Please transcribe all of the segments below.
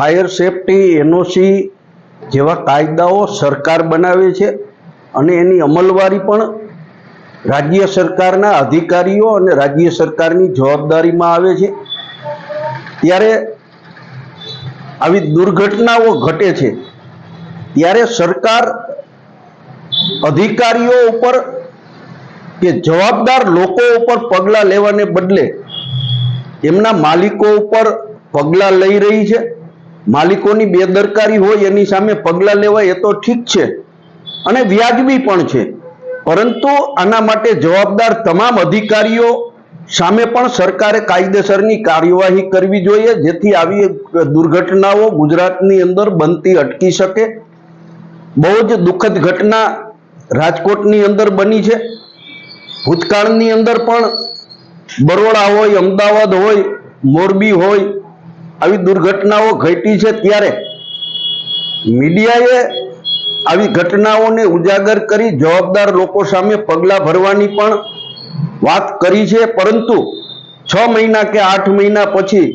Fire safety NOC જેવા કાયદાઓ સરકાર બનાવે છે અને એની અમલવારી પણ રાજ્ય સરકારના અધિકારીઓ અને રાજ્ય સરકારની જવાબદારીમાં આવે છે. ત્યારે આવી દુર્ઘટનાઓ ઘટે છે, ત્યારે સરકાર અધિકારીઓ ઉપર કે જવાબદાર લોકો ઉપર પગલાં લેવાને બદલે એમના માલિકો ઉપર પગલાં લઈ રહી છે. માલિકોની બેદરકારી હોય એની સામે પગલાં લેવાય એ તો ઠીક છે. અને વ્યાજબી પણ છે. પરંતુ આના માટે જવાબદાર તમામ અધિકારીઓ સામે પણ સરકારે કાયદેસરની કાર્યવાહી કરવી જોઈએ, જેથી આવી દુર્ઘટનાઓ ગુજરાતની અંદર બનતી અટકી શકે. બહુ જ દુઃખદ ઘટના રાજકોટની અંદર બની છે. ભૂતકાળની અંદર પણ બરોડા હોય, અમદાવાદ હોય, મોરબી હોય આવી દુર્ઘટનાઓ ઘટી છે ત્યારે મીડિયાએ આવી ઘટનાઓને ઉજાગર કરી જવાબદાર લોકો સામે પગલાં ભરવાની પણ વાત કરી છે, પરંતુ છ મહિના કે આઠ મહિના પછી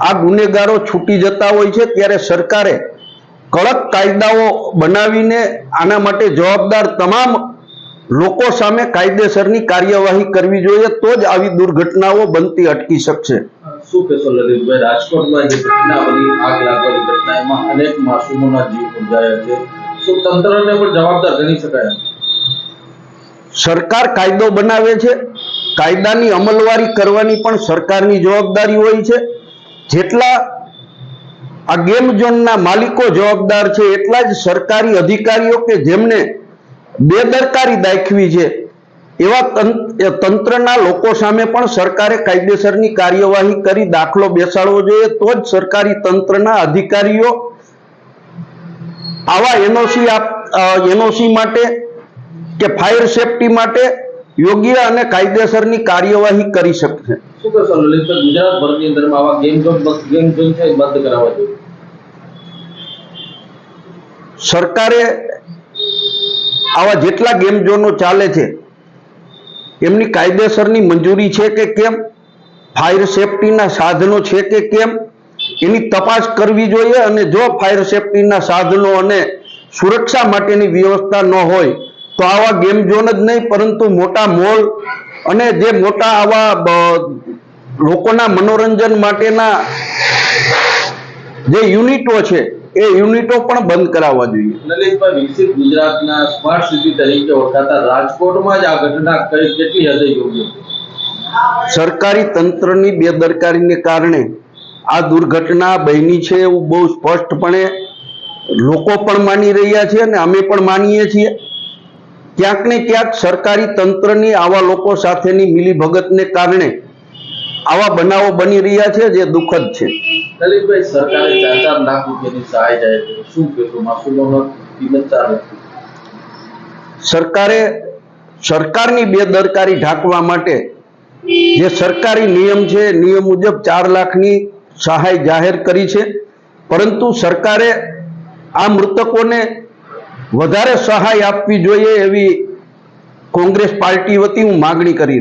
આ ગુનેગારો છૂટી જતા હોય છે ત્યારે સરકારે કડક કાયદાઓ બનાવીને આના માટે જવાબદાર તમામ લોકો સામે કાયદેસરની કાર્યવાહી કરવી જોઈએ, તો જ આવી દુર્ઘટનાઓ બનતી અટકી શકશે. શું કહેશો લલિતભાઈ? રાજકોટમાં જે ઘટના બની આગ લાગવાની ઘટના, એમાં અનેક માસૂમોના જીવ ગુંજાયા છે. શું તંત્રને પણ જવાબદાર ગણી શકાય? સરકાર કાયદો બનાવે છે. કાયદાની અમલવારી કરવાની પણ સરકારની જવાબદારી હોય છે. જેટલા આ ગેમ ઝોનના માલિકો જવાબદાર છે, એટલા જ સરકારી અધિકારીઓ કે જેમને બેદરકારી દાખવી છે. એવા તંત્ર તંત્રના લોકો સામે પણ સરકારે કાયદેસરની કાર્યવાહી કરી દાખલો બેસાડવો જોઈએ તો જ સરકારી તંત્રના અધિકારીઓ આવા એનઓસી એનઓસી માટે કે ફાયર સેફટી માટે યોગ્ય અને કાયદેસરની કાર્યવાહી કરી શકશે. શું કરશો લલિતભાઈ ગુજરાતભરની અંદરમાં આવા ગેમ ઝોન ગેમ ઝોન છે બંધ કરાવવા જોઈએ? સરકારે આવા જેટલા ગેમ ઝોનો ચાલે છે એમની કાયદેસરની મંજૂરી છે કે કેમ? ફાયર સેફટીના સાધનો છે કે કેમ? એની તપાસ કરવી જોઈએ અને જો ફાયર સેફટીના સાધનો અને સુરક્ષા માટેની વ્યવસ્થા ન હોય, તો આવા ગેમ ઝોન જ નહીં, પરંતુ મોટા મોલ અને જે મોટા આવા લોકોના મનોરંજન માટેના જે યુનિટો છે એ યુનિટો પણ બંધ કરાવવા જોઈએ. લલિતભાઈ વિકસિત ગુજરાતના સ્માર્ટ સિટી તરીકે ઓળખાતા રાજકોટમાં જ આ ઘટના કેટલી હદે યોગ્ય સરકારી તંત્રની બેદરકારીને કારણે આ દુર્ઘટના બની છે એવું બહુ સ્પષ્ટપણે લોકો પણ માની રહ્યા છે અને અમે પણ માનીએ છીએ. ક્યાંક ને ક્યાંક સરકારી તંત્રની આવા લોકો સાથેની મિલીભગતને કારણે આવા બનાવો બની રહ્યા છે જે દુઃખદ છે. લલિતભાઈ સરકારે ચાર ચાર લાખ રૂપિયાની સહાય જાય કરી. શું કહેશો માસુમોનો સરકારે સરકારની બેદરકારી ઢાંકવા માટે જે સરકારી નિયમ છે નિયમ મુજબ ચાર લાખની સહાય જાહેર કરી છે. પરંતુ સરકારે આ મૃતકોને વધારે સહાય આપવી જોઈએ એવી કોંગ્રેસ પાર્ટી વતી હું માગણી કરી